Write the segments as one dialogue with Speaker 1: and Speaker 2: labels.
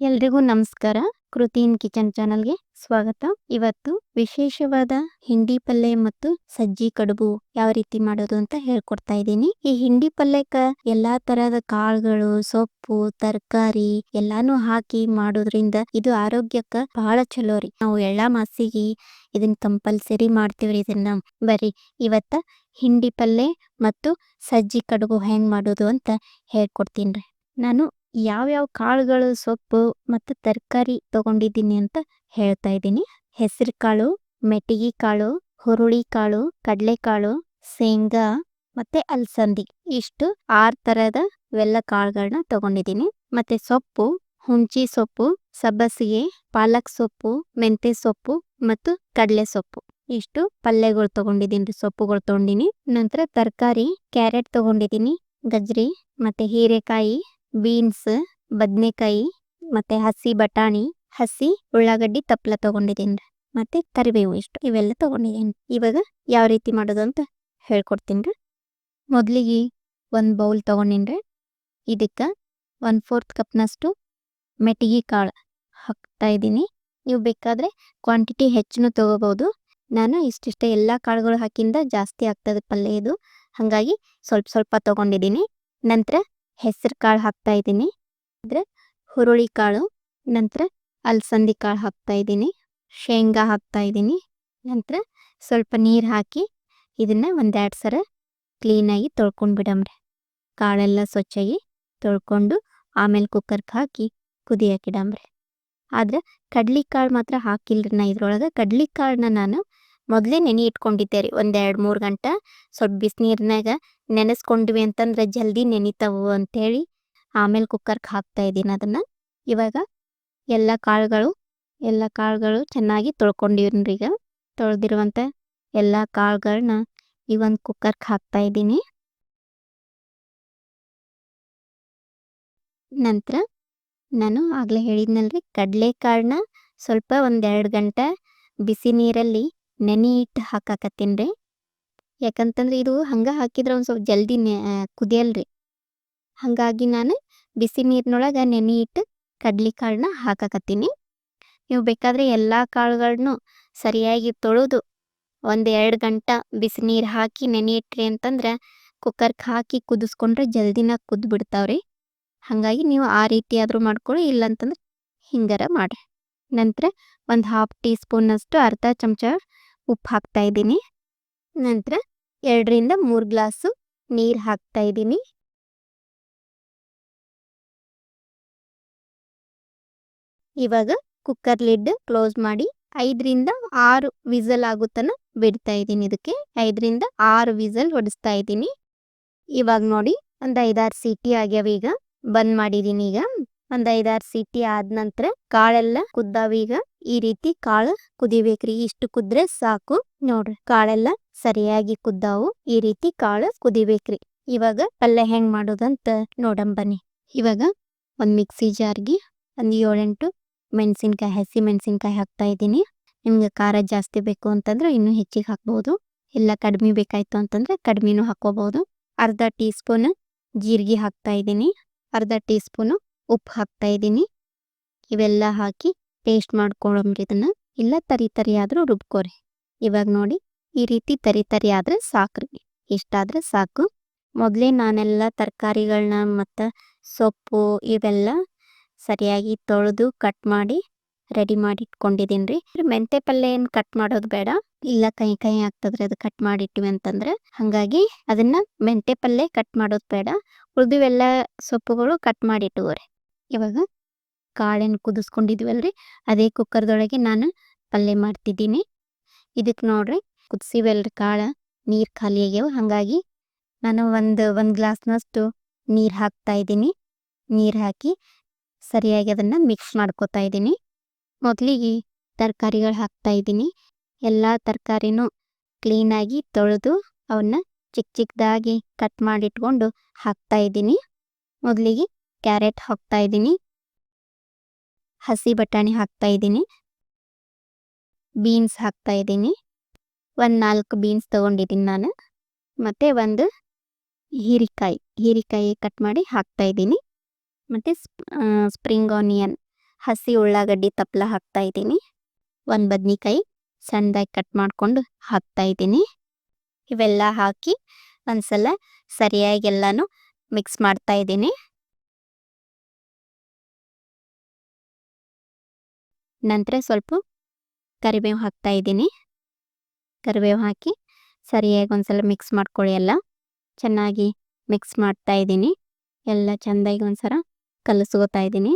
Speaker 1: ಎಲ್ರಿಗೂ ನಮಸ್ಕಾರ. ಕೃತಿನ್ ಕಿಚನ್ ಚಾನಲ್ಗೆ ಸ್ವಾಗತ. ಇವತ್ತು ವಿಶೇಷವಾದ ಹಿಂಡಿ ಪಲ್ಯ ಮತ್ತು ಸಜ್ಜಿ ಕಡುಬು ಯಾವ ರೀತಿ ಮಾಡೋದು ಅಂತ ಹೇಳ್ಕೊಡ್ತಾ ಇದ್ದೀನಿ. ಈ ಹಿಂಡಿ ಪಲ್ಯಕ್ಕ ಎಲ್ಲಾ ತರಹದ ಕಾಳುಗಳು, ಸೊಪ್ಪು, ತರಕಾರಿ ಎಲ್ಲಾನು ಹಾಕಿ ಮಾಡೋದ್ರಿಂದ ಇದು ಆರೋಗ್ಯಕ್ಕ ಬಹಳ ಚಲೋ ರೀ. ನಾವು ಎಳ್ಳ ಮಾಸಿಗೆ ಇದನ್ನ ಕಂಪಲ್ಸರಿ ಮಾಡ್ತೀವ್ರಿ ಇದನ್ನ. ಬರಿ ಇವತ್ತ ಹಿಂಡಿ ಪಲ್ಯ ಮತ್ತು ಸಜ್ಜಿ ಕಡುಬು ಹೆಂಗ್ ಮಾಡೋದು ಅಂತ ಹೇಳ್ಕೊಡ್ತೀನಿ ನಾನು ಯಾವ್ಯಾವ ಕಾಳುಗಳು ಸೊಪ್ಪು ಮತ್ತು ತರಕಾರಿ ತಗೊಂಡಿದ್ದೀನಿ ಅಂತ ಹೇಳ್ತಾ ಇದ್ದೀನಿ. ಹೆಸರು ಕಾಳು, ಮೆಟ್ಟಿಗೆ ಕಾಳು, ಹುರುಳಿ ಕಾಳು ಕಡಲೆಕಾಳು ಶೇಂಗಾ ಮತ್ತೆ ಅಲಸಂದಿ. ಇಷ್ಟು ಆರು ತರದ ಇವೆಲ್ಲ ಕಾಳುಗಳನ್ನ ತಗೊಂಡಿದ್ದೀನಿ. ಮತ್ತೆ ಸೊಪ್ಪು ಹುಂಚಿ ಸೊಪ್ಪು, ಸಬ್ಬಸಿಗೆ, ಪಾಲಕ್ ಸೊಪ್ಪು ಮೆಂತೆ ಸೊಪ್ಪು ಮತ್ತು ಕಡಲೆ ಸೊಪ್ಪು. ಇಷ್ಟು ಪಲ್ಯಗಳು ತಗೊಂಡಿದ್ದೀನಿ ಸೊಪ್ಪುಗಳು ತಗೊಂಡಿನಿ. ನಂತರ ತರಕಾರಿ, ಕ್ಯಾರೆಟ್ ತಗೊಂಡಿದ್ದೀನಿ, ಗಜ್ರಿ ಮತ್ತೆ ಹೀರೆಕಾಯಿ ಬೀನ್ಸ್, ಬದ್ನೆಕಾಯಿ, ಮತ್ತೆ ಹಸಿ ಬಟಾಣಿ, ಹಸಿ ಉಳ್ಳಾಗಡ್ಡಿ ತಪ್ಪಲ ತಗೊಂಡಿದ್ದೀನಿ ಮತ್ತೆ ಕರಿಬೇವು ಇಷ್ಟು, ಇವೆಲ್ಲ ತಗೊಂಡಿದ್ದೀನಿ ಇವಾಗ ಯಾವ ರೀತಿ ಮಾಡೋದು ಅಂತ ಹೇಳ್ಕೊಡ್ತೀನಿ ಮೊದಲಿಗೆ ಒಂದು ಬೌಲ್ ತಗೊಂಡಿನ್ರಿ. ಇದಕ್ಕೆ ಒನ್ ಫೋರ್ತ್ ಕಪ್ನಷ್ಟು ಮೆಟ್ಟಿಗೆ ಕಾಳು ಹಾಕ್ತಾ ಇದ್ದೀನಿ. ನೀವು ಬೇಕಾದರೆ ಕ್ವಾಂಟಿಟಿ ಹೆಚ್ಚು ತೊಗೋಬೋದು. ನಾನು ಇಷ್ಟಿಷ್ಟ ಎಲ್ಲ ಕಾಳುಗಳು ಹಾಕಿಂದ ಜಾಸ್ತಿ ಆಗ್ತದೆ ಪಲ್ಯ ಇದು. ಹಾಗಾಗಿ ಸ್ವಲ್ಪ ಸ್ವಲ್ಪ ತಗೊಂಡಿದ್ದೀನಿ. ನಂತರ ಹೆಸರು ಕಾಳು ಹಾಕ್ತಾ ಇದ್ದೀನಿ ಅಂದರೆ ಹುರುಳಿ ಕಾಳು, ನಂತರ ಅಲಸಂದಿ ಕಾಳು ಹಾಕ್ತಾ ಇದ್ದೀನಿ ಶೇಂಗಾ ಹಾಕ್ತಾ ಇದ್ದೀನಿ ನಂತರ ಸ್ವಲ್ಪ ನೀರು ಹಾಕಿ ಇದನ್ನು ಒಂದೆರಡು ಸರ ಕ್ಲೀನಾಗಿ ತೊಳ್ಕೊಂಡು ಬಿಡಮ್ರಿ ಕಾಳೆಲ್ಲ ಸ್ವಚ್ಛಾಗಿ ತೊಳ್ಕೊಂಡು ಆಮೇಲೆ ಕುಕ್ಕರ್ಗೆ ಹಾಕಿ ಕುದಿಯಾಕಿಡಮ್ರಿ ಆದ್ರೆ ಕಡ್ಲಿ ಕಾಳು ಮಾತ್ರ ಹಾಕಿಲ್ರಿ ನಾ ಇದ್ರೊಳಗೆ. ಕಡ್ಲಿ ಕಾಳನ್ನ ನಾನು ಮೊದಲೇ ನೆನೆ ಇಟ್ಕೊಂಡಿದ್ದೆ ರೀ. ಒಂದೆರಡು ಮೂರು ಗಂಟೆ ಸ್ವಲ್ಪ ಬಿಸಿನೀರ್ನಾಗ ನೆನೆಸ್ಕೊಂಡ್ವಿ ಅಂತಂದ್ರೆ ಜಲ್ದಿ ನೆನಿತಾವು ಅಂತೇಳಿ ಆಮೇಲೆ ಕುಕ್ಕರ್ಗೆ ಹಾಕ್ತಾ ಇದ್ದೀನಿ ಅದನ್ನು. ಇವಾಗ ಎಲ್ಲ ಕಾಳುಗಳು ಎಲ್ಲ ಕಾಳುಗಳು ಚೆನ್ನಾಗಿ ತೊಳ್ಕೊಂಡಿವ್ರಿ ಈಗ. ತೊಳೆದಿರುವಂಥ ಎಲ್ಲ ಕಾಳುಗಳನ್ನ ಈ ಒಂದು ಕುಕ್ಕರ್ಗೆ ಹಾಕ್ತಾ ಇದ್ದೀನಿ. ನಂತರ ನಾನು ಆಗಲೇ ಹೇಳಿದ್ನಲ್ರಿ ಕಡಲೆಕಾಳನ್ನ ಸ್ವಲ್ಪ ಒಂದೆರಡು ಗಂಟೆ ಬಿಸಿ ನೀರಲ್ಲಿ ನೆನೆ ಇಟ್ಟು ಹಾಕಾಕತ್ತೀನಿ ರೀ. ಯಾಕಂತಂದ್ರೆ ಇದು ಹಂಗೆ ಹಾಕಿದ್ರೆ ಒಂದು ಸ್ವಲ್ಪ ಜಲ್ದಿ ಕುದಿಯಲ್ರಿ. ಹಾಗಾಗಿ ನಾನು ಬಿಸಿ ನೀರಿನೊಳಗೆ ನೆನೆ ಇಟ್ಟು ಕಡ್ಲಿ ಕಾಳನ್ನ ಹಾಕಕತ್ತೀನಿ. ನೀವು ಬೇಕಾದರೆ ಎಲ್ಲ ಕಾಳುಗಳನ್ನು ಸರಿಯಾಗಿ ತೊಳೆದು ಒಂದು ಎರಡು ಗಂಟೆ ಬಿಸಿ ನೀರು ಹಾಕಿ ನೆನೆ ಇಟ್ರಿ ಅಂತಂದ್ರೆ ಕುಕ್ಕರ್ಗೆ ಹಾಕಿ ಕುದಿಸ್ಕೊಂಡ್ರೆ ಜಲ್ದಿನ ಕುದ್ದು ಬಿಡ್ತಾವ್ರಿ ಹಾಗಾಗಿ ನೀವು ಆ ರೀತಿ ಆದರೂ ಮಾಡ್ಕೊಳ್ಳಿ, ಇಲ್ಲಂತಂದ್ರೆ ಹಿಂಗಾರ ಮಾಡಿರಿ ನಂತರ ಒಂದು ಹಾಫ್ ಟೀ ಸ್ಪೂನಷ್ಟು ಅರ್ಧ ಚಮಚ ಉಪ್ಪು ಹಾಕ್ತಾ ಇದ್ದೀನಿ. ನಂತರ ಎರಡರಿಂದ ಮೂರು ಗ್ಲಾಸು ನೀರು ಹಾಕ್ತಾ ಇದ್ದೀನಿ. ಇವಾಗ ಕುಕ್ಕರ್ ಲಿಡ್ ಕ್ಲೋಸ್ ಮಾಡಿ ಐದರಿಂದ ಆರು ವಿಸಲ್ ಆಗುತ್ತನ ಬಿಡ್ತಾ ಇದ್ದೀನಿ ಇದಕ್ಕೆ. ಐದರಿಂದ ಆರು ವಿಸಲ್ ಹೊಡಿಸ್ತಾ ಇದ್ದೀನಿ. ಇವಾಗ ನೋಡಿ ಒಂದು ಐದಾರು ಸೀಟಿ ಆಗ್ಯಾವ ಈಗ. ಬಂದ್ ಮಾಡಿದೀನಿ ಈಗ. ಒಂದ್ ಐದಾರು ಸಿಟಿ ಆದ ನಂತರ ಕಾಳೆಲ್ಲ ಕುದ್ದಾವ ಈಗ. ಈ ರೀತಿ ಕಾಳು ಕುದಿಬೇಕ್ರಿ, ಇಷ್ಟು ಕುದ್ರೆ ಸಾಕು ನೋಡ್ರಿ. ಕಾಳೆಲ್ಲ ಸರಿಯಾಗಿ ಕುದ್ದಾವು, ಈ ರೀತಿ ಕಾಳು ಕುದಿಬೇಕ್ರಿ. ಇವಾಗ ಪಲ್ಯ ಹೆಂಗ್ ಮಾಡೋದಂತ ನೋಡಂ ಬನ್ನಿ. ಇವಾಗ ಒಂದ್ ಮಿಕ್ಸಿ ಜಾರ್ಗೆ ಒಂದ್ ಏಳೆಂಟು ಮೆಣಸಿನ್ಕಾಯಿ, ಹಸಿ ಮೆಣಸಿನ್ಕಾಯಿ ಹಾಕ್ತಾ ಇದ್ದೀನಿ. ನಿಮ್ಗೆ ಖಾರ ಜಾಸ್ತಿ ಬೇಕು ಅಂತಂದ್ರೆ ಇನ್ನೂ ಹೆಚ್ಚಿಗೆ ಹಾಕ್ಬೋದು. ಇಲ್ಲ ಕಡಿಮೆ ಬೇಕಾಯ್ತು ಅಂತಂದ್ರೆ ಕಡಿಮೆನೂ ಹಾಕೋಬಹುದು ಅರ್ಧ ಟೀ ಸ್ಪೂನ್ ಜೀರಿಗೆ ಹಾಕ್ತಾ ಇದ್ದೀನಿ. ಅರ್ಧ ಟೀ ಸ್ಪೂನು ಉಪ್ಪು ಹಾಕ್ತಾ ಇದ್ದೀನಿ ಇವೆಲ್ಲ ಹಾಕಿ ಟೇಸ್ಟ್ ಮಾಡ್ಕೊಳಮ್ರಿ ಇದನ್ನು ಇಲ್ಲ ತರಿ ತರಿ ಆದರೂ ರುಬ್ಕೋರಿ. ಇವಾಗ ನೋಡಿ ಈ ರೀತಿ ತರಿ ತರಿ ಆದರೆ ಸಾಕ್ರಿ. ಇಷ್ಟಾದರೆ ಸಾಕು. ಮೊದಲೇ ನಾನೆಲ್ಲ ತರಕಾರಿಗಳನ್ನ ಮತ್ತು ಸೊಪ್ಪು ಇವೆಲ್ಲ ಸರಿಯಾಗಿ ತೊಳೆದು ಕಟ್ ಮಾಡಿ ರೆಡಿ ಮಾಡಿ ಇಟ್ಕೊಂಡಿದ್ದೀನಿ ರೀ ಮೆಂತೆ ಪಲ್ಯ ಏನು ಕಟ್ ಮಾಡೋದು ಬೇಡ. ಇಲ್ಲ ಕೈ ಕೈ ಆಗ್ತದ್ರಿ ಅದು ಕಟ್ ಮಾಡಿಟ್ಟಿವಿ ಅಂತಂದ್ರೆ ಹಾಗಾಗಿ ಅದನ್ನ ಮೆಂತೆ ಪಲ್ಯ ಕಟ್ ಮಾಡೋದು ಬೇಡ. ಉಳಿದಿವೆಲ್ಲ ಸೊಪ್ಪುಗಳು ಕಟ್ ಮಾಡಿ ಇಟ್ಟುಕೋರಿ ಇವಾಗ ಕಾಳೇನು ಕುದಿಸ್ಕೊಂಡಿದ್ವಲ್ರಿ? ಅದೇ ಕುಕ್ಕರ್ದೊಳಗೆ ನಾನು ಪಲ್ಯ ಮಾಡ್ತಿದ್ದೀನಿ. ಇದಕ್ಕೆ ನೋಡ್ರಿ, ಕುದಿಸಿವಲ್ರಿ ಕಾಳು. ನೀರು ಖಾಲಿ ಆಗ್ಯಾವ. ಹಾಗಾಗಿ ನಾನು ಒಂದು ಒಂದು ಗ್ಲಾಸ್ನಷ್ಟು ನೀರು ಹಾಕ್ತಾ ಇದ್ದೀನಿ. ನೀರು ಹಾಕಿ ಸರಿಯಾಗಿ ಅದನ್ನು ಮಿಕ್ಸ್ ಮಾಡ್ಕೋತಾ ಇದ್ದೀನಿ. ಮೊದಲಿಗೆ ತರಕಾರಿಗಳು ಹಾಕ್ತಾ ಇದ್ದೀನಿ. ಎಲ್ಲ ತರಕಾರಿನೂ ಕ್ಲೀನಾಗಿ ತೊಳೆದು ಅವನ್ನ ಚಿಕ್ಕ ಚಿಕ್ಕದಾಗಿ ಕಟ್ ಮಾಡಿಟ್ಕೊಂಡು ಹಾಕ್ತಾ ಇದ್ದೀನಿ. ಮೊದಲಿಗೆ ಕ್ಯಾರೆಟ್ ಹಾಕ್ತಾ ಇದ್ದೀನಿ. ಹಸಿ ಬಟಾಣಿ ಹಾಕ್ತಾ ಇದ್ದೀನಿ. ಬೀನ್ಸ್ ಹಾಕ್ತಾ ಇದ್ದೀನಿ. ಒಂದು ನಾಲ್ಕು ಬೀನ್ಸ್ ತೊಗೊಂಡಿದ್ದೀನಿ ನಾನು. ಮತ್ತು ಒಂದು ಹೀರಿಕಾಯಿ ಹೀರಿಕಾಯಿ ಕಟ್ ಮಾಡಿ ಹಾಕ್ತಾ ಇದ್ದೀನಿ. ಮತ್ತು ಸ್ಪ್ರಿಂಗ್ ಆನಿಯನ್, ಹಸಿ ಉಳ್ಳಾಗಡ್ಡಿ ತಪ್ಪಲ ಹಾಕ್ತಾ ಇದ್ದೀನಿ. ಒಂದು ಬದ್ನಿಕಾಯಿ ಸಣ್ಣದಾಗಿ ಕಟ್ ಮಾಡಿಕೊಂಡು ಹಾಕ್ತಾ ಇದ್ದೀನಿ. ಇವೆಲ್ಲ ಹಾಕಿ ಒಂದ್ಸಲ ಸರಿಯಾಗಿ ಎಲ್ಲನೂ ಮಿಕ್ಸ್ ಮಾಡ್ತಾ ಇದ್ದೀನಿ. ನಂತರ ಸ್ವಲ್ಪ ಕರಿಬೇವು ಹಾಕ್ತಾ ಇದ್ದೀನಿ. ಕರಿಬೇವು ಹಾಕಿ ಸರಿಯಾಗಿ ಒಂದ್ಸಲ ಮಿಕ್ಸ್ ಮಾಡ್ಕೊಳ್ಳಿ ಎಲ್ಲ. ಚೆನ್ನಾಗಿ ಮಿಕ್ಸ್ ಮಾಡ್ತಾ ಇದ್ದೀನಿ. ಎಲ್ಲ ಚೆಂದಾಗಿ ಒಂದ್ಸಲ ಕಲಸ್ಕೋತಾ ಇದ್ದೀನಿ.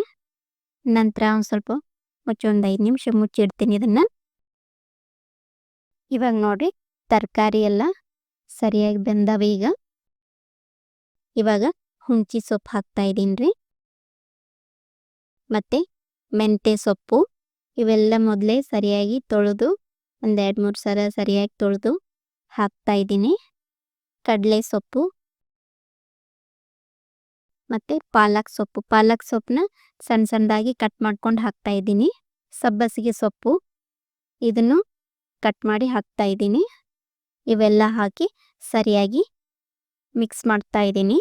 Speaker 1: ನಂತರ ಒಂದು ಸ್ವಲ್ಪ ಮುಚ್ಚಿ ಒಂದು ಐದು ನಿಮಿಷ ಮುಚ್ಚಿಡ್ತೀನಿ ಇದನ್ನ. ಇವಾಗ ನೋಡಿರಿ ತರಕಾರಿ ಎಲ್ಲ ಸರಿಯಾಗಿ ಬೆಂದವ ಈಗ. ಇವಾಗ ಹುಂಚಿ ಸೊಪ್ಪು ಹಾಕ್ತಾ ಇದ್ದೀನಿ ರೀ. ಮತ್ತು ಮೆಂತ್ಯ ಸೊಪ್ಪು. ಇವೆಲ್ಲ ಮೊದಲೇ ಸರಿಯಾಗಿ ತೊಳೆದು ಒಂದೆರಡು ಮೂರು ಸಲ ಸರಿಯಾಗಿ ತೊಳೆದು ಹಾಕ್ತಾ ಇದ್ದೀನಿ. ಕಡಲೆ ಸೊಪ್ಪು ಮತ್ತು ಪಾಲಕ್ ಸೊಪ್ಪು. ಪಾಲಕ್ ಸೊಪ್ಪನ್ನ ಸಣ್ಣ ಸಣ್ಣದಾಗಿ ಕಟ್ ಮಾಡ್ಕೊಂಡು ಹಾಕ್ತಾ ಇದ್ದೀನಿ. ಸಬ್ಬಸಿಗೆ ಸೊಪ್ಪು ಇದನ್ನು ಕಟ್ ಮಾಡಿ ಹಾಕ್ತಾ ಇದ್ದೀನಿ. ಇವೆಲ್ಲ ಹಾಕಿ ಸರಿಯಾಗಿ ಮಿಕ್ಸ್ ಮಾಡ್ತಾ ಇದ್ದೀನಿ.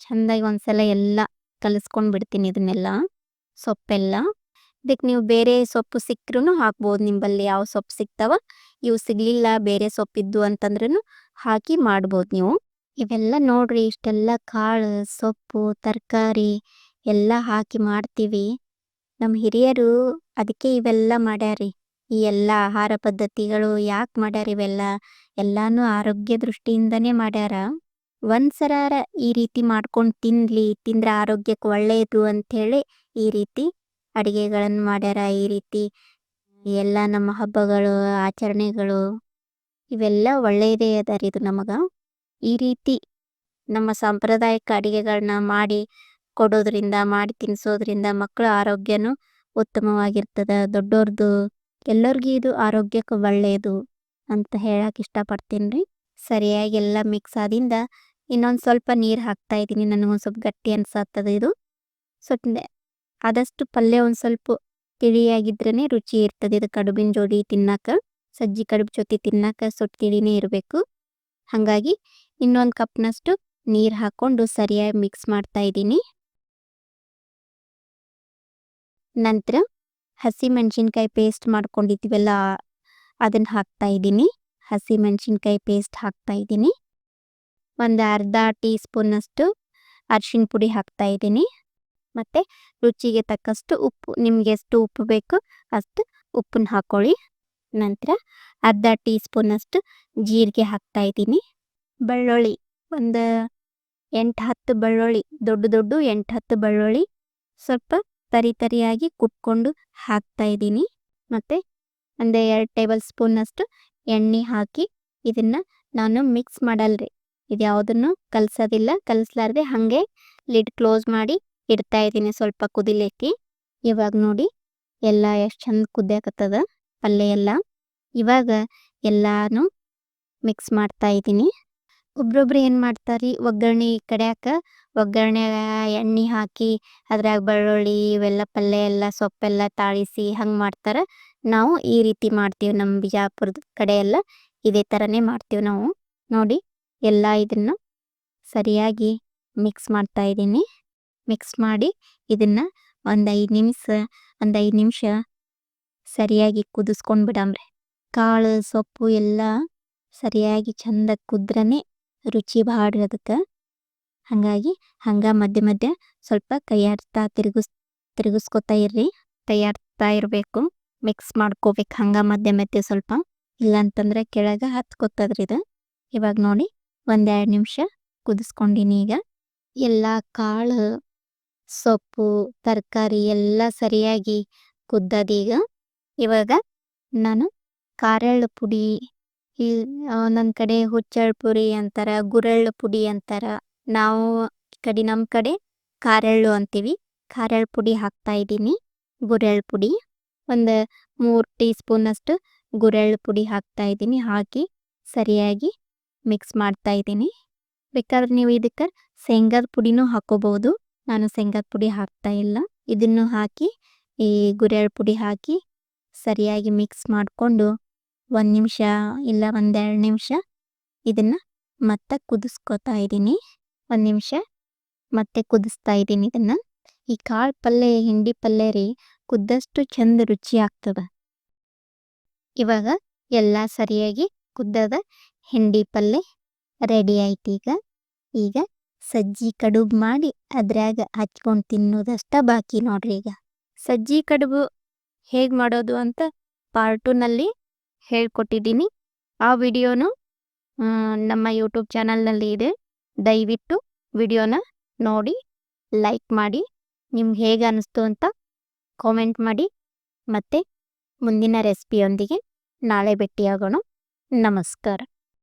Speaker 1: ಚೆಂದಾಗಿ ಒಂದ್ಸಲ ಎಲ್ಲ ಕಲಿಸ್ಕೊಂಡು ಬಿಡ್ತೀನಿ ಇದನ್ನೆಲ್ಲ. ಸೊಪ್ಪೆಲ್ಲ. ಇದಕ್ಕೆ ನೀವು ಬೇರೆ ಸೊಪ್ಪು ಸಿಕ್ಕರೂ ಹಾಕ್ಬೋದು. ನಿಂಬಲ್ಲಿ ಯಾವ ಸೊಪ್ಪು ಸಿಗ್ತಾವ ಇವು ಸಿಗಲಿಲ್ಲ, ಬೇರೆ ಸೊಪ್ಪಿದ್ದು ಅಂತಂದ್ರೂ ಹಾಕಿ ಮಾಡ್ಬೋದು ನೀವು. ಇವೆಲ್ಲ ನೋಡ್ರಿ, ಇಷ್ಟೆಲ್ಲ ಕಾಳು, ಸೊಪ್ಪು, ತರಕಾರಿ ಎಲ್ಲ ಹಾಕಿ ಮಾಡ್ತೀವಿ. ನಮ್ಮ ಹಿರಿಯರು ಅದಕ್ಕೆ ಇವೆಲ್ಲ ಮಾಡ್ಯಾರಿ ಈ ಎಲ್ಲ ಆಹಾರ ಪದ್ಧತಿಗಳು ಯಾಕೆ ಮಾಡ್ಯಾರ ಇವೆಲ್ಲ? ಎಲ್ಲಾನು ಆರೋಗ್ಯ ದೃಷ್ಟಿಯಿಂದನೇ ಮಾಡ್ಯಾರ. ಒಂದ್ಸರಾರ ಈ ರೀತಿ ಮಾಡ್ಕೊಂಡು ತಿನ್ಲಿ, ತಿಂದ್ರೆ ಆರೋಗ್ಯಕ್ಕೆ ಒಳ್ಳೆಯದು ಅಂಥೇಳಿ ಈ ರೀತಿ ಅಡಿಗೆಗಳನ್ನು ಮಾಡ್ಯಾರ ಈ ರೀತಿ. ಎಲ್ಲ ನಮ್ಮ ಹಬ್ಬಗಳು, ಆಚರಣೆಗಳು ಇವೆಲ್ಲ ಒಳ್ಳೆಯದೇ ಅದ ಇದು ನಮಗೆ. ಈ ರೀತಿ ನಮ್ಮ ಸಾಂಪ್ರದಾಯಿಕ ಅಡಿಗೆಗಳನ್ನ ಮಾಡಿ ಕೊಡೋದ್ರಿಂದ, ಮಾಡಿ ತಿನ್ನಿಸೋದ್ರಿಂದ ಮಕ್ಕಳ ಆರೋಗ್ಯನೂ ಉತ್ತಮವಾಗಿರ್ತದ. ದೊಡ್ಡೋರ್ದು, ಎಲ್ಲರಿಗೂ ಇದು ಆರೋಗ್ಯಕ್ಕೆ ಒಳ್ಳೆಯದು ಅಂತ ಹೇಳಕ್ಕೆ ಇಷ್ಟಪಡ್ತೀನಿ ರೀ. ಸರಿಯಾಗಿ ಎಲ್ಲ ಮಿಕ್ಸ್ ಆದಿಂದ ಇನ್ನೊಂದು ಸ್ವಲ್ಪ ನೀರು ಹಾಕ್ತಾ ಇದ್ದೀನಿ. ನನಗೊಂದು ಸ್ವಲ್ಪ ಗಟ್ಟಿ ಅನ್ಸತ್ತದ ಇದು. ಸ್ವಲ್ಪ ಆದಷ್ಟು ಪಲ್ಯ ಒಂದು ಸ್ವಲ್ಪ ತಿಳಿಯಾಗಿದ್ರೇ ರುಚಿ ಇರ್ತದೆ. ಇದು ಕಡುಬಿನ ಜೋಡಿ ತಿನ್ನಕ, ಸಜ್ಜಿ ಕಡುಬು ಜೊತೆ ತಿನ್ನಕ ಸೊಟ್ಟು ತಿಳಿನೇ ಇರಬೇಕು. ಹಾಗಾಗಿ ಇನ್ನೊಂದು ಕಪ್ನಷ್ಟು ನೀರು ಹಾಕ್ಕೊಂಡು ಸರಿಯಾಗಿ ಮಿಕ್ಸ್ ಮಾಡ್ತಾ ಇದ್ದೀನಿ. ನಂತರ ಹಸಿ ಮೆಣಸಿನ್ಕಾಯಿ ಪೇಸ್ಟ್ ಮಾಡ್ಕೊಂಡಿದ್ದೀವಲ್ಲ ಅದನ್ನು ಹಾಕ್ತಾ ಇದ್ದೀನಿ. ಹಸಿ ಮೆಣಸಿನ್ಕಾಯಿ ಪೇಸ್ಟ್ ಹಾಕ್ತಾ ಇದ್ದೀನಿ. ಒಂದು ಅರ್ಧ ಟೀ ಸ್ಪೂನಷ್ಟು ಅರಿಶಿನ ಪುಡಿ ಹಾಕ್ತಾ ಇದ್ದೀನಿ. ಮತ್ತು ರುಚಿಗೆ ತಕ್ಕಷ್ಟು ಉಪ್ಪು, ನಿಮಗೆ ಎಷ್ಟು ಉಪ್ಪು ಬೇಕು ಅಷ್ಟು ಉಪ್ಪನ್ನ ಹಾಕ್ಕೊಳ್ಳಿ ನಂತರ ಅರ್ಧ ಟೀ ಸ್ಪೂನಷ್ಟು ಜೀರಿಗೆ ಹಾಕ್ತಾ ಇದ್ದೀನಿ. ಬೆಳ್ಳುಳ್ಳಿ, ಒಂದು ಎಂಟು ಹತ್ತು ಬೆಳ್ಳುಳ್ಳಿ, ದೊಡ್ಡ ದೊಡ್ಡ ಎಂಟು ಹತ್ತು ಬೆಳ್ಳುಳ್ಳಿ ಸ್ವಲ್ಪ ತರಿ ತರಿಯಾಗಿ ಕುಟ್ಕೊಂಡು ಹಾಕ್ತಾ ಇದ್ದೀನಿ. ಮತ್ತು ಒಂದು ಎರಡು ಟೇಬಲ್ ಸ್ಪೂನಷ್ಟು ಎಣ್ಣೆ ಹಾಕಿ ಇದನ್ನು ನಾನು ಮಿಕ್ಸ್ ಮಾಡಲ್ರಿ. ಇದು ಯಾವುದನ್ನು ಕಲಸೋದಿಲ್ಲ, ಕಲಸಲಾರ್ದೆ ಹಾಗೆ ಲಿಡ್ ಕ್ಲೋಸ್ ಮಾಡಿ ಇಡ್ತಾ ಇದ್ದೀನಿ ಸ್ವಲ್ಪ ಕುದಿಲೇಕಿ ಇವಾಗ ನೋಡಿ ಎಲ್ಲ ಎಷ್ಟು ಚಂದ ಕುದಿಯಾಕತ್ತದ ಪಲ್ಯ ಎಲ್ಲ. ಇವಾಗ ಎಲ್ಲಾನು ಮಿಕ್ಸ್ ಮಾಡ್ತಾ ಇದ್ದೀನಿ. ಒಬ್ರೊಬ್ರು ಏನು ಮಾಡ್ತಾರೆ? ಒಗ್ಗರಣೆ ಕಡ್ಯಾಕ ಒಗ್ಗರಣೆ, ಎಣ್ಣೆ ಹಾಕಿ ಅದ್ರಾಗ ಬೆಳ್ಳುಳ್ಳಿ ಇವೆಲ್ಲ ಪಲ್ಯ ಎಲ್ಲ ಸೊಪ್ಪೆಲ್ಲ ತಾಳಿಸಿ ಹಂಗೆ ಮಾಡ್ತಾರೆ. ನಾವು ಈ ರೀತಿ ಮಾಡ್ತೀವಿ ನಮ್ಮ ಬಿಜಾಪುರದ ಕಡೆ ಎಲ್ಲ. ಇದೇ ಥರನೇ ಮಾಡ್ತೀವಿ ನಾವು. ನೋಡಿ ಎಲ್ಲ ಇದನ್ನು ಸರಿಯಾಗಿ ಮಿಕ್ಸ್ ಮಾಡ್ತಾ ಇದ್ದೀನಿ. ಮಿಕ್ಸ್ ಮಾಡಿ ಇದನ್ನು ಒಂದು ಐದು ನಿಮಿಷ, ಒಂದು ಐದು ನಿಮಿಷ ಸರಿಯಾಗಿ ಕುದಿಸ್ಕೊಂಡು ಬಿಡಮ್ರಿ ಕಾಳು, ಸೊಪ್ಪು ಎಲ್ಲ ಸರಿಯಾಗಿ ಚಂದ ಕುದ್ರೆ ರುಚಿ ಭಾಳ ಅದಕ್ಕೆ ಹಾಗಾಗಿ ಹಂಗೆ ಮಧ್ಯ ಮಧ್ಯ ಸ್ವಲ್ಪ ಕೈಯಾಡ್ತಾ ತಿರುಗಿಸ್, ತಿರುಗಿಸ್ಕೊತಾ ಇರ್ರಿ. ತಯಾರ್ತಾ ಇರಬೇಕು ಮಿಕ್ಸ್ ಮಾಡ್ಕೋಬೇಕು ಹಂಗೆ ಮಧ್ಯ ಮಧ್ಯೆ ಸ್ವಲ್ಪ. ಇಲ್ಲಾಂತಂದ್ರೆ ಕೆಳಗೆ ಹತ್ಕೊತದ್ರಿ ಇದು ಇವಾಗ ನೋಡಿ ಒಂದೆರಡು ನಿಮಿಷ ಕುದಿಸ್ಕೊಂಡಿನಿ ಈಗ. ಎಲ್ಲ ಕಾಳು ಸೊಪ್ಪು, ತರಕಾರಿ ಎಲ್ಲ ಸರಿಯಾಗಿ ಕುದ್ದದೀಗ ಇವಾಗ ನಾನು ಕಾರೆಳ್ಳು ಪುಡಿ, ಈ ಒಂದೊಂದು ಕಡೆ ಹುಚ್ಚಳ ಪುರಿ ಅಂತಾರೆ, ಗುರೆಳ್ಳು ಪುಡಿ ಅಂತಾರೆ. ನಾವು ಕಡೆ ನಮ್ಮ ಕಡೆ ಕಾರೆಳ್ಳು ಅಂತೀವಿ. ಕಾರೆಳ್ಳು ಪುಡಿ ಹಾಕ್ತಾ ಇದ್ದೀನಿ, ಗುರೆಳ್ಳು ಪುಡಿ. ಒಂದು ಮೂರು ಟೀ ಸ್ಪೂನಷ್ಟು ಗುರೆಳ್ಳು ಪುಡಿ ಹಾಕ್ತಾ ಇದ್ದೀನಿ, ಹಾಕಿ ಸರಿಯಾಗಿ ಮಿಕ್ಸ್ ಮಾಡ್ತಾ ಇದ್ದೀನಿ. ಬೇಕಾದ್ರೆ ನೀವು ಇದಕ್ಕೆ ಶೇಂಗಾದ ಪುಡಿನೂ ಹಾಕೋಬಹುದು ನಾನು ಶೇಂಗಾದ ಪುಡಿ ಹಾಕ್ತಾ ಇಲ್ಲ. ಇದನ್ನು ಹಾಕಿ, ಈ ಗುರೆಳ್ ಪುಡಿ ಹಾಕಿ ಸರಿಯಾಗಿ ಮಿಕ್ಸ್ ಮಾಡಿಕೊಂಡು ಒಂದು ನಿಮಿಷ ಇಲ್ಲ ಒಂದೆರಡು ನಿಮಿಷ ಇದನ್ನು ಮತ್ತೆ ಕುದಿಸ್ಕೊತಾ ಇದ್ದೀನಿ. ಒಂದು ನಿಮಿಷ ಮತ್ತೆ ಕುದಿಸ್ತಾ ಇದ್ದೀನಿ ಇದನ್ನು. ಈ ಕಾಳು ಪಲ್ಯ ಹಿಂಡಿ ಪಲ್ಯ ರೀ ಕುದ್ದಷ್ಟು ಚಂದ ರುಚಿ ಆಗ್ತದೆ. ಇವಾಗ ಎಲ್ಲ ಸರಿಯಾಗಿ ಕುದ್ದದ ಹಿಂಡಿ ಪಲ್ಯ ರೆಡಿ ಆಯ್ತು ಈಗ. ಈಗ ಸಜ್ಜಿ ಕಡುಬು ಮಾಡಿ ಅದ್ರಾಗ ಹಚ್ಕೊಂಡು ತಿನ್ನೋದಷ್ಟ ಬಾಕಿ ನೋಡ್ರಿ ಈಗ. ಸಜ್ಜಿ ಕಡುಬು ಹೇಗೆ ಮಾಡೋದು ಅಂತ ಪಾರ್ಟ್ ಟೂನಲ್ಲಿ ಹೇಳ್ಕೊಟ್ಟಿದ್ದೀನಿ. ಆ ವಿಡಿಯೋನು ನಮ್ಮ ಯೂಟ್ಯೂಬ್ ಚಾನಲ್ನಲ್ಲಿ ಇದೆ. ದಯವಿಟ್ಟು ವಿಡಿಯೋನ ನೋಡಿ ಲೈಕ್ ಮಾಡಿ, ನಿಮ್ಗೆ ಹೇಗೆ ಅನ್ನಿಸ್ತು ಅಂತ ಕಾಮೆಂಟ್ ಮಾಡಿ. ಮತ್ತೆ ಮುಂದಿನ ರೆಸಿಪಿಯೊಂದಿಗೆ ನಾಳೆ ಭೇಟಿಯಾಗೋಣ. ನಮಸ್ಕಾರ.